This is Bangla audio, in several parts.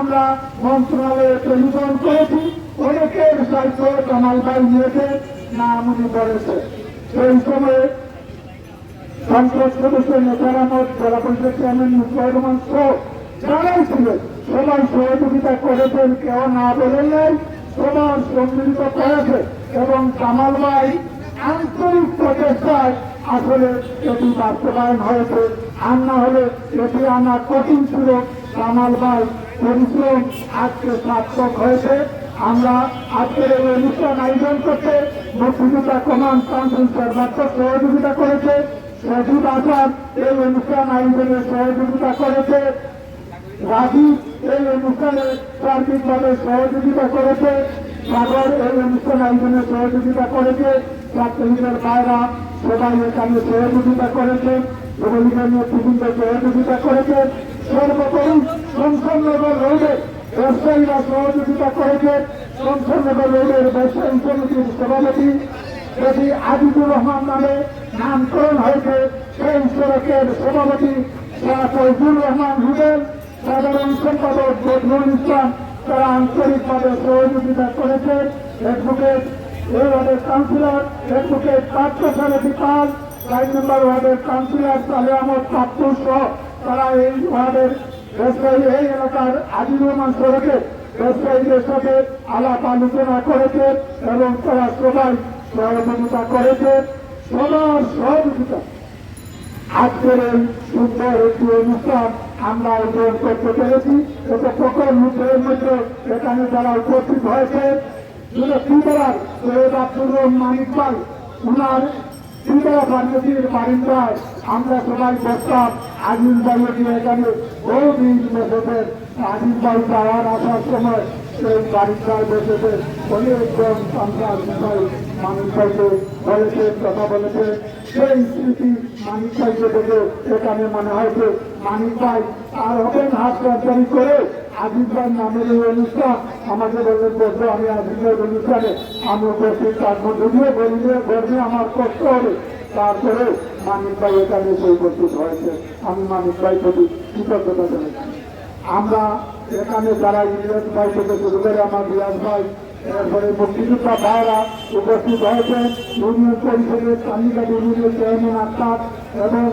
আমরা মন্ত্রণালয়ে টেলিফোন করেছি অনেকের দায়িত্ব কামাল ভাই নিয়েছে নাম উনি করেছে। সেই সময়ে সংসদ সদস্য নেতারামত জেলা পরিষদ চেয়ারম্যান মুখবাই রহমান সহ যারাই ছিলেন, সবাই সহযোগিতা করেছেন, কেউ না বলেন নাই। সবার সম্মিলিত করেছে এবং কামাল ভাই আন্তরিক প্রচেষ্টায় আসলে এটি বাস্তবায়ন হয়েছে। আর না হলে এটি আনা কঠিন ছিল কামাল ভাই পরিশ্রম আজকে সার্থক হয়েছে। আমরা আজকের এই অনুষ্ঠান আয়োজন করতে মুক্তিযোদ্ধা কমান্ড কাউন্সিল সর্বাত্ম সহযোগিতা করেছে। সজীব আসাদ এই অনুষ্ঠান আয়োজনে সহযোগিতা করেছে। রাজীব এই অনুষ্ঠানে সার্বিকভাবে সহযোগিতা করেছে। সাগর এই অনুষ্ঠান আয়োজনে সহযোগিতা করেছে। ছাত্রলীগের বাইরা সবাই এখানে সহযোগিতা করেছে। যুবলীগের নেতৃবৃন্দ সহযোগিতা করেছে। সর্বোপরি শমশাননগর রোডে ব্যবসায়ীরা সহযোগিতা করেছে। শমশাননগর রোডের ব্যবসায়ী সমিতির সভাপতি। যদি আজিজুর রহমান নামে নামকরণ হয়েছে, সেই সড়কের সভাপতি শাহ ফজলুর রহমান রুবেল সাধারণ সম্পাদক বদরুল ইসলাম, তারা আন্তরিকভাবে সহযোগিতা করেছেন। অ্যাডভোকেট কাউন্সিলর অ্যাডভোকেট পাত্র সারথী পাল চার নম্বর ওয়ার্ডের কাউন্সিলর সালে আহমদ পাপ্পুর সহ তারা এই ওয়ার্ডের এই এলাকার আজিজুর রহমান সড়কে ব্যবসায়ীদের সাথে আলাপ আলোচনা করেছে এবং তারা সবাই সহযোগিতা করেছে। সবার সহযোগিতা। আজকের এই সুন্দর একটি অনুষ্ঠান আমরা আয়োজন করতে পেরেছি। এটা প্রকল্প মুখের মধ্যে এখানে যারা উপস্থিত হয়েছে শুধু ত্রিপুরার সৈয়দ আব্দুর রহমান ইকবাল, উনার ত্রিপুরা ফার্মেসির বারিন্দায় আমরা সবাই বসতাম আজিজ ভাইকে এখানে বহু দিন বসেছেন আজিজ ভাই যাওয়ার আসার সময় সেই বারিন্দায় বসেছেন অনেকজন সন্তান ভাই মানুষ ভাইকে বলেছেন কথা বলেছে। সেই স্মৃতি মানিক ভাইকে দেখে এখানে মনে হয়েছে মানিক ভাই আর হবেন হাত করে আজিজ নামের এই অনুষ্ঠান, আমাকে বললেন বলতো আমি আজিজ অনুষ্ঠানে আমি উপস্থিত থাকব। যদিও বললে গর্বে আমার কষ্ট হবে তারপরে মানিক ভাই এখানে এসে উপস্থিত হয়েছে। আমি মানিক ভাই প্রতি কৃতজ্ঞতা জানাচ্ছি। আমরা এখানে যারা ইংরেজ ভাই থেকে শুরু করে আমার বিরাজ ভাই, এরপরে মুক্তিযোদ্ধা ভাইরা উপস্থিত হয়েছেন। ইউনিয়ন পরিষদের কান্দিকাটি ইউনিয়নের চেয়ারম্যান আক্তার এবং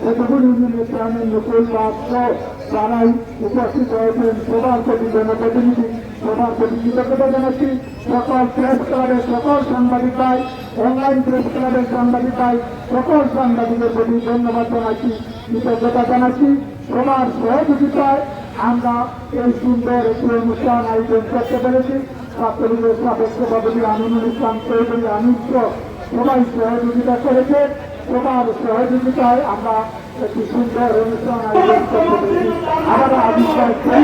সেতুপুর ইউনিয়নের চেয়ারম্যান নকুল দাস যারাই উপস্থিত হয়েছেন সবার প্রতি জনপ্রতিনিধি সবার প্রতি কৃতজ্ঞতা জানাচ্ছি। সকল প্রেস ক্লাবের, সকল সাংবাদিক ভাই, অনলাইন প্রেস ক্লাবের সাংবাদিক ভাই, সকল সাংবাদিকের প্রতি ধন্যবাদ জানাচ্ছি, কৃতজ্ঞতা জানাচ্ছি। সবার সহযোগিতায় আমরা এই সুন্দর একটি অনুষ্ঠান আয়োজন করতে পেরেছি। ছাত্রলীগের সাবেক সভাপতি আমিনুল ইসলাম চৌধুরী সহ সবাই সহযোগিতা করেছে। সবার সহযোগিতায় আমরা একটি সুন্দর অনুষ্ঠান আয়োজন করতে পেরেছি আমরা আবিষ্কার করে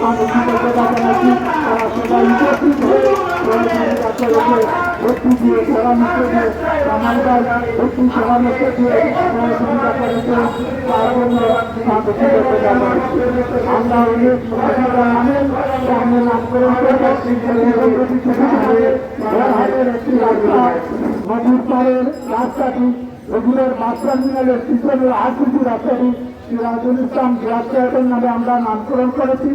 আমি কৃতজ্ঞতা জানাচ্ছি তারা সবাই উপস্থিত হয়ে সহযোগিতা করেছে ভর্তি দিয়ে পরামর্শ দিয়ে কামালগাল ভর্তি দিয়ে সহযোগিতা করেছে তার জন্য আমি কৃতজ্ঞতা জানাচ্ছি আমরা অনেক সহযোগিতা আনেন সামনে নামকরণ করব একটি রাস্তা নদীর রাস্তাটি রঘুরের বাস টার্মিনালের পিছনের আরসিসি রাস্তাটি সিরাজুল ইসলাম রাস্তায়তের নামে আমরা নামকরণ করেছি।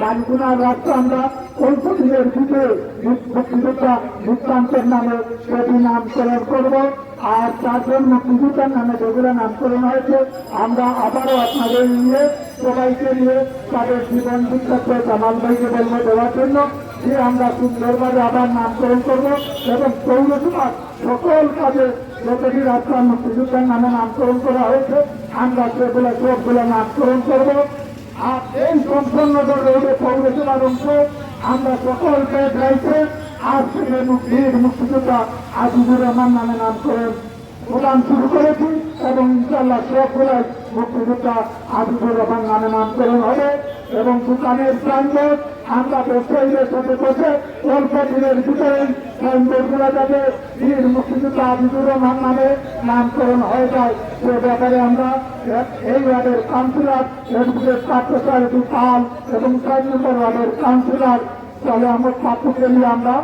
কানগুনার রাস্তা আমরা কৌশলীর দিকে মুক্তিযোদ্ধা মুক্তান্তের নামে সেটি নামকরণ করব। আর চারজন মুক্তিযোদ্ধার নামে যেগুলো নামকরণ হয়েছে, আমরা আবারও আপনাদের নিয়ে, সবাইকে নিয়ে তাদের জীবন বিখ্যাত কামাল ভাইকে বলব দেওয়ার জন্য যে আমরা সুন্দরভাবে আবার নামকরণ করব এবং পৌরসভার সকল কাজে যতটি রাস্তা মুক্তিযোদ্ধার নামে নামকরণ করা হয়েছে। আমরা সেগুলো সবগুলো নামকরণ করব। আর এই সম্পন্নগর রোডে পৌরসভার অংশ আমরা সকল পেট রাইছে আজ থেকে বীর মুক্তিযোদ্ধা আজিজুর রহমান নামে নামকরণ প্রদান শুরু করেছি এবং ইনশাল্লাহ সবগুলাই মুক্তিযোদ্ধা আজিজুর রহমান নামে নামকরণ হবে এবং দোকানের সাইনবোর্ড আমরা ব্যবসায়ীদের সাথে বসে অল্প দিনের ভিতরে সাইনবোর্ডগুলো যাতে বীর মুক্তিযোদ্ধা আজিজুর রহমান নামে নামকরণ হয়ে যায়। সে ব্যাপারে আমরা এই ওয়ার্ডের কাউন্সিলর এডভোকেট পাত্রসারথী পাল এবং চার নম্বর ওয়ার্ডের কাউন্সিলর তাহলে আমার পাত্রকে নিয়ে আমরা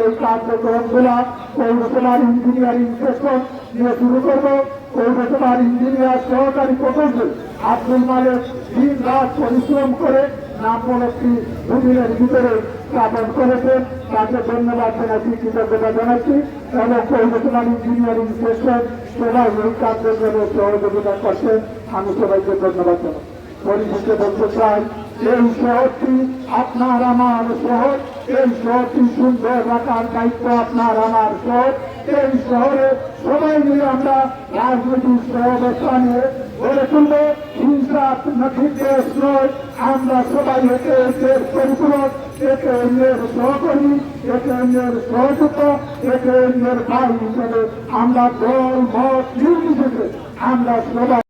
এই কার্যক্রমগুলা পৌরসভার ইঞ্জিনিয়ারিং সেকশন নিয়ে শুরু করব। পৌরসভার ইঞ্জিনিয়ার সহকারী প্রকৌশল আব্দুল মালেক দিন রাত পরিশ্রম করে নামমূল একটি দুদিনের ভিতরে স্থাপন করেছেন। তাকে ধন্যবাদ জানাচ্ছি, কৃতজ্ঞতা জানাচ্ছি। এবং পৌরসভার ইঞ্জিনিয়ারিং সেকশন সবাই এই কাজের জন্য সহযোগিতা করছেন। আমি সবাইকে ধন্যবাদ পরিশেষে বলতে চাই, এই শহরটি আপনার আমার শহর, এই শহরটি সুন্দর রাখার দায়িত্ব আপনার আমার শহর। এই শহরে সবাই মিলে আমরা রাজনৈতিক সহাবস্থা নিয়ে গড়ে তুলব হিংসা নথি দেশ নয় আমরা সবাই একে একের পরিপূরক একে অন্যের সহকর্মী একে অন্যের সহযুক্ত একে অন্যের ভাই হিসেবে আমরা দল, মত, নির্বিশেষে আমরা সবাই